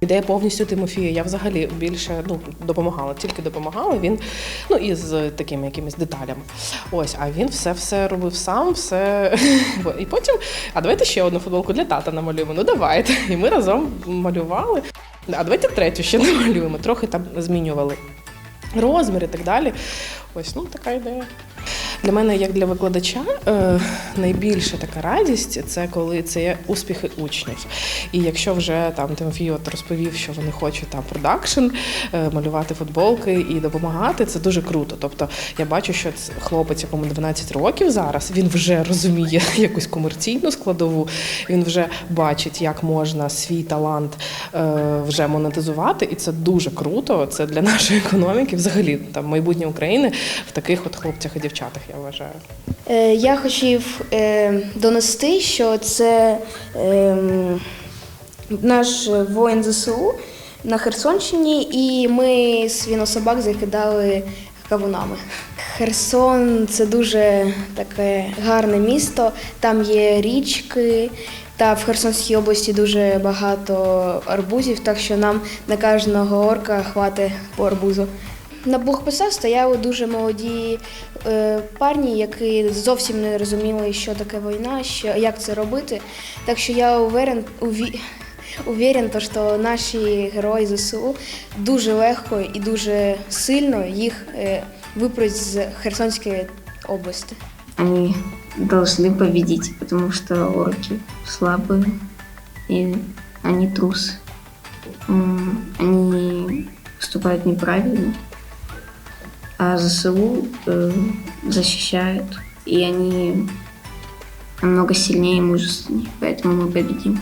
ідея повністю Тимофія. Я взагалі більше ну, допомагала, тільки допомагала. Він ну і з такими якимись деталями. Ось, а він все все робив сам, все. І потім, а давайте ще одну футболку для тата намалюємо. Ну давайте. І ми разом малювали. А давайте третю ще намалюємо. Трохи там змінювали розмір і так далі. Ось ну така ідея. Для мене, як для викладача, е, найбільша така радість це коли це є успіхи учнів. І якщо вже там Тимофій от розповів, що вони хочуть там продакшн, е, малювати футболки і допомагати, це дуже круто. Тобто я бачу, що це хлопець, якому 12 років зараз, він вже розуміє якусь комерційну складову, він вже бачить, як можна свій талант вже монетизувати, і це дуже круто. Це для нашої економіки, взагалі там майбутнє України в таких от хлопцях і дівчатах, я вважаю. Е, Я хотів е, донести, що це е, наш воїн ЗСУ на Херсонщині, і ми свинособак закидали кавунами. Херсон це дуже таке гарне місто. Там є річки, та в Херсонській області дуже багато арбузів, так що нам на кожного орка хватить по арбузу. На блокпостах стояли дуже молоді е, парні, які зовсім не розуміли, що таке війна, що, як це робити. Так що я уверен, уві, уверен, що наші герої ЗСУ дуже легко і дуже сильно їх е, випруть з Херсонської області. Они должны победить, потому что орки слабые и они трусы. Они поступают неправильно, а ЗСУ э, защищают, и они намного сильнее и мужественнее, поэтому мы победим.